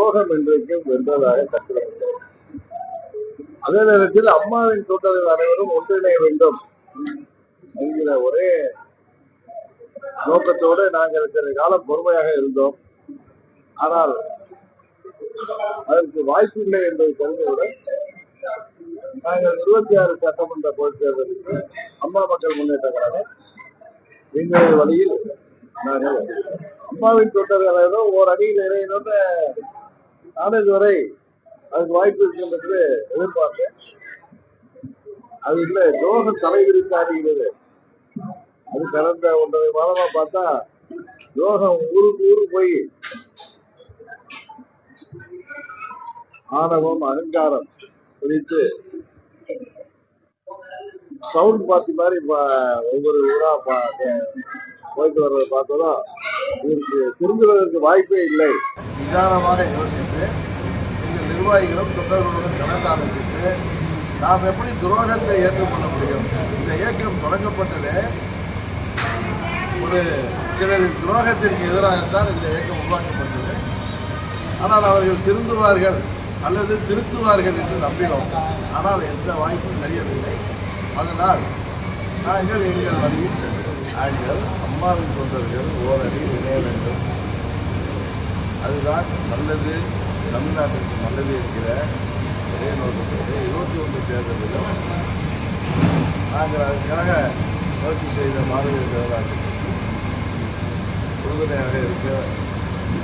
துரோகம் என்றைக்கும் வென்றதாக கற்றுக்கொண்டோம் அதே நேரத்தில் அம்மாவின் தொண்டர்கள் அனைவரும் ஒன்றிணைய வேண்டும் என்கிற ஒரே நோக்கத்தோடு நாங்கள் சில காலம் பொறுமையாக இருந்தோம். ஆனால் அதற்கு வாய்ப்பில்லை என்பதை தெரிந்தவுடன் நாங்கள் இருபத்தி ஆறு சட்டமன்ற பொதுத் தேர்தலுக்கு அம்மா மக்கள் முன்னேற்ற கழகம் எங்களது வழியில் நாங்கள் அம்மாவின் தொண்டர்கள் ஓர் அணியில் இணையணும்னு நான் இதுவரை அதுக்கு வாய்ப்பு இருக்கும் என்று எதிர்பார்த்தேன் அது இல்லை துரோகம் தலைவிரித்து ஆடுகிறது அது கடந்த ஒன்றரை மாதமா பார்த்தா துரோகம் ஊருக்கு ஊரு போய் ஆணவம் அகங்காரம் குறித்து சவுண்ட் பார்த்து மாதிரி பா- ஒவ்வொரு ஊரா பா- போயிட்டு வர்றதை பார்த்ததும் இதற்கு திரும்புவதற்கு வாய்ப்பே இல்லை. நிதானமாக யோசித்து எங்கள் நிர்வாகிகளும் தொண்டர்களுடன் கலந்தாலோசித்து நாம் எப்படி துரோகத்தை ஏற்றுக்கொள்ள முடியும்? இந்த இயக்கம் தொடங்கப்பட்டது ஒரு சிலரின் துரோகத்திற்கு எதிராகத்தான் இந்த இயக்கம் உருவாக்கப்பட்டது. ஆனால் அவர்கள் திருந்துவார்கள் அல்லது திருத்துவார்கள் என்று நம்பினோம் ஆனால் எந்த வாய்ப்பும் தெரியவில்லை. அதனால் நாங்கள் எங்கள் வழியில் சென்றோம் நாங்கள் அம்மாவின் தொண்டர்கள் ஓரடி இணைய வேண்டும் அதுதான் நல்லது தமிழ்நாட்டிற்கு நல்லது என்கிற ஒரே நோக்கத்தோடு இருபத்தி ஒன்று தேர்தலிலும் நாங்கள் அதுக்காக முயற்சி செய்த மாநில ஜனதாக்கு உறுதுணையாக இருக்க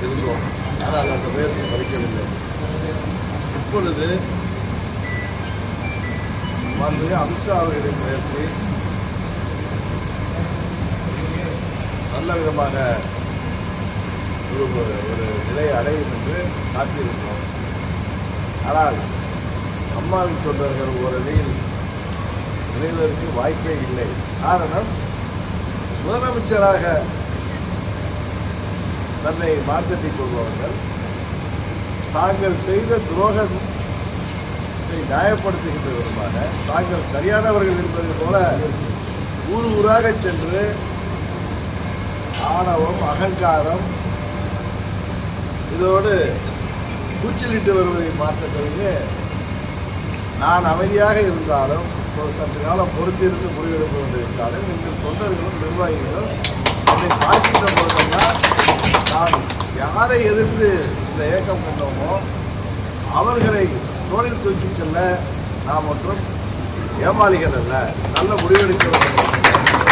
இருந்தோம். ஆனால் அந்த முயற்சி பலிக்கவில்லை. இப்பொழுது வந்து அமித்ஷா அவர்களின் முயற்சி நல்ல விதமாக ஒரு ஒரு நிலையை அடையும் என்று காத்திருக்கிறோம். ஆனால் அம்மாவின் தொண்டர்கள் ஓரணியில் இணைவதற்கு வாய்ப்பே இல்லை. காரணம் முதலமைச்சராக தன்னை மார்த்தட்டிக் கொள்பவர்கள் தாங்கள் செய்த துரோகத்தை நியாயப்படுத்துகின்ற விதமாக தாங்கள் சரியானவர்கள் என்பது போல ஊர் ஊராக சென்று ஆணவம் அகங்காரம் இதோடு கூச்சலிட்டு வருவதை பார்த்த பிறகு நான் அமைதியாக இருந்தாலும் ஒரு சற்று காலம் பொறுத்திருந்து முடிவெடுப்பு என்று இருந்தாலும் எங்கள் தொண்டர்களும் நிர்வாகிகளும் என்னை பார்க்கின்ற போதெல்லாம் நான் யாரை எதிர்த்து இந்த இயக்கம் கொண்டோமோ அவர்களை தோழில் தூக்கி செல்ல நாம் மற்றும் ஏமாளிகள் அல்ல. நல்ல முடிவெடுக்கிறோம்